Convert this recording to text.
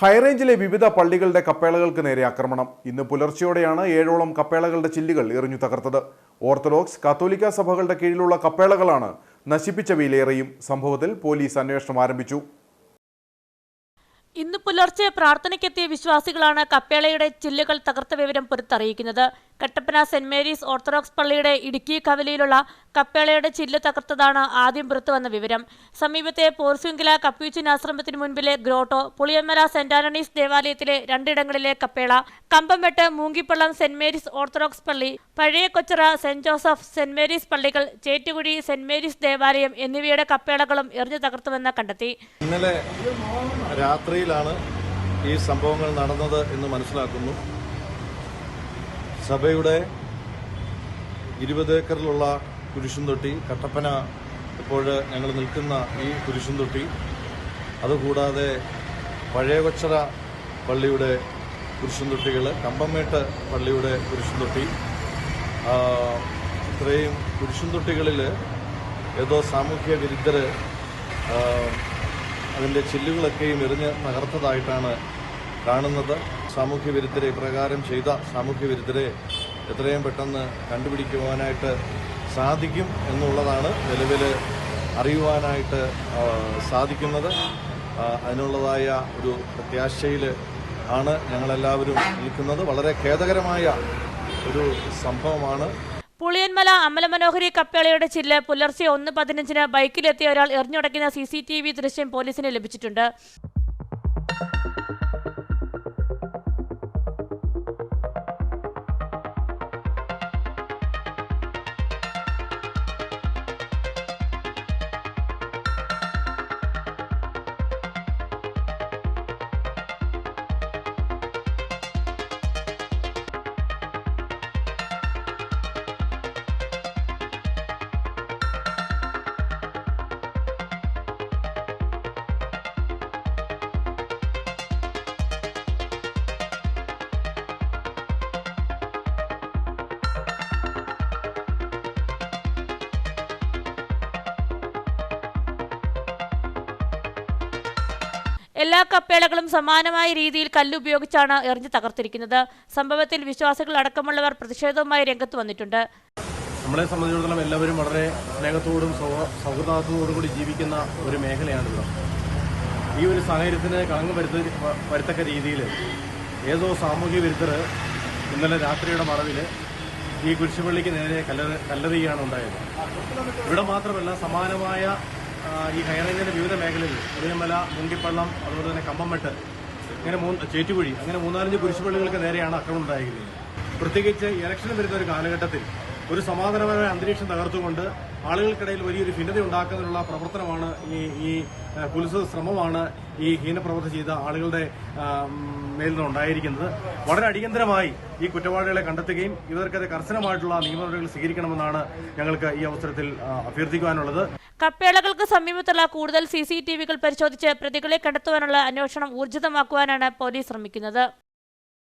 ഹൈറേഞ്ചിലെ വിവിധ പള്ളികളുടെ കപ്പേളകൾക്ക് നേരെ ആക്രമണം. ഇന്ന് പുലർച്ചെയോടെയാണ് ഏഴോളം കപ്പേളകളുടെ ചില്ലുകൾ എറിഞ്ഞു തകർത്തത്. ഓർത്തഡോക്സ് കാത്തോലിക്ക സഭകളുടെ കീഴിലുള്ള കപ്പേളകളാണ് നശിപ്പിച്ചവയിലേറെയും സംഭവത്തിൽ പോലീസ് അന്വേഷണം ആരംഭിച്ചു. ഇന്ന് പുലർച്ചെ പ്രാർത്ഥനയ്ക്കെത്തിയ വിശ്വാസികളാണ് കപ്പേളയുടെ ചില്ലുകൾ തകർത്ത വിവരം പുറത്തറിയിക്കുന്നത്. കട്ടപ്പന സെന്റ് മേരീസ് ഓർത്തഡോക്സ് പള്ളിയുടെ ഇടുക്കി കവലയിലുള്ള കപ്പേളയുടെ ചില്ല് തകർത്തതാണ് ആദ്യം പുറത്തുവന്ന വിവരം. സമീപത്തെ പോർസുങ്കില കപ്പ്യൂച്ചിൻ ആശ്രമത്തിന് മുൻപിലെ ഗ്രോട്ടോ പുളിയമ്മല സെന്റ് ആന്റണീസ് ദേവാലയത്തിലെ രണ്ടിടങ്ങളിലെ Kappela Kambamvettu Moongippallam Saint Mary's Orthodox പള്ളി പഴയ Kochara Saint Joseph Saint Mary's പള്ളികൾ ചേറ്റുകുഴി സെന്റ് മേരീസ് ദേവാലയം എന്നിവയുടെ കപ്പേളകളും എറിഞ്ഞു തകർത്തുവെന്ന് കണ്ടെത്തി. ഇന്നലെ രാത്രിയിലാണ് ഈ സംഭവങ്ങൾ നടന്നത് എന്ന് മനസ്സിലാക്കുന്നു. സഭയുടെ ഇരുപത് ഏക്കറിലുള്ള കുരിശുംതൊട്ടി കട്ടപ്പന ഇപ്പോൾ ഞങ്ങൾ നിൽക്കുന്ന ഈ കുരിശുംതൊട്ടി. അതുകൂടാതെ പഴയ കൊച്ചറ പള്ളിയുടെ കുരിശുംതൊട്ടികൾ കമ്പമേട്ട് പള്ളിയുടെ കുരിശുംതൊട്ടി. ഇത്രയും കുരിശുംതൊട്ടികളിൽ ഏതോ സാമൂഹ്യ വിരുദ്ധർ അതിന്റെ ചില്ലുകളൊക്കെയും എറിഞ്ഞ് തകർത്തതായിട്ടാണ് കാണുന്നത്. സാമൂഹ്യ വിരുദ്ധരെ ഇപ്രകാരം ചെയ്ത സാമൂഹ്യ വിരുദ്ധരെ എത്രയും പെട്ടെന്ന് കണ്ടുപിടിക്കുവാനായിട്ട് സാധിക്കും എന്നുള്ളതാണ് നിലവിൽ അറിയുവാനായിട്ട് സാധിക്കുന്നത്. അതിനുള്ളതായ ഒരു പ്രത്യാശയിൽ ആണ് ഞങ്ങളെല്ലാവരും നിൽക്കുന്നത്. വളരെ ഖേദകരമായ ഒരു സംഭവമാണ്. പുളിയന്മല അമലമനോഹരി കപ്പേളയുടെ ചില്ല് പുലർച്ചെ ഒന്ന് പതിനഞ്ചിന് ബൈക്കിലെത്തിയ ഒരാൾ എറിഞ്ഞുടയ്ക്കുന്ന സി സി ടി വി ദൃശ്യം പോലീസിന് ലഭിച്ചിട്ടുണ്ട്. എല്ലാ കപ്പേളകളും സമാനമായ രീതിയിൽ കല്ലുപയോഗിച്ചാണ് എറിഞ്ഞു തകർത്തിരിക്കുന്നത്. സംഭവത്തിൽ വിശ്വാസികൾ അടക്കമുള്ളവർ പ്രതിഷേധവുമായി രംഗത്ത് വന്നിട്ടുണ്ട്. നമ്മളെ സംബന്ധിച്ചിടത്തോളം എല്ലാവരും വളരെ സ്നേഹത്തോടും സൗഹൃദാർത്ഥത്തോടും കൂടി ജീവിക്കുന്ന ഒരു മേഖലയാണ് ഇവിടെ ഈ ഒരു സാഹചര്യത്തിന് കളങ്കം വരുത്ത വരുത്തക്ക രീതിയിൽ ഏതോ സാമൂഹ്യ വിരുദ്ധർ ഇന്നലെ രാത്രിയുടെ മറവിൽ ഈ കുരിശുപള്ളിക്ക് നേരെ കല്ലെറ കല്ലെറിയുകയാണ് ഉണ്ടായത്. ഇവിടെ മാത്രമല്ല സമാനമായ ഈ ഹൈറേഞ്ചിന്റെ വിവിധ മേഖലകൾ ഉദയമല മുങ്കിപ്പള്ളം അതുപോലെ തന്നെ കമ്പംമെട്ട് ഇങ്ങനെ മൂന്ന് ചേറ്റുകുഴി അങ്ങനെ മൂന്നാലഞ്ച് കുരിശുപള്ളികൾക്ക് നേരെയാണ് അക്രമം ഉണ്ടായിരിക്കുന്നത്. പ്രത്യേകിച്ച് ഇലക്ഷൻ വരുന്ന ഒരു കാലഘട്ടത്തിൽ ഒരു സമാധാനപരമായ അന്തരീക്ഷം തകർത്തുകൊണ്ട് ആളുകൾക്കിടയിൽ വലിയൊരു ഭിന്നത ഉണ്ടാക്കുന്നതിനുള്ള പ്രവർത്തനമാണ് ഈ ഈ ആ, ശ്രമമാണ് ഹീനപ്രവർത്തി ചെയ്ത ആളുകളുടെ നിന്നുണ്ടായിരിക്കുന്നത് വളരെ അടിയന്തരമായി ഈ കുറ്റവാളികളെ കണ്ടെത്തുകയും ഇവർക്കെതിരെ കർശനമായിട്ടുള്ള നിയമ നടപടികൾ സ്വീകരിക്കണമെന്നാണ് ഞങ്ങൾക്ക് ഈ അവസരത്തിൽ അഭ്യർത്ഥിക്കാനുള്ളത് കപ്പേളകൾക്ക് സമീപത്തുള്ള കൂടുതൽ സി സി ടി വികൾ പരിശോധിച്ച് പ്രതികളെ കണ്ടെത്തുവാനുള്ള അന്വേഷണം ഊർജിതമാക്കുവാനാണ് പോലീസ് ശ്രമിക്കുന്നത്.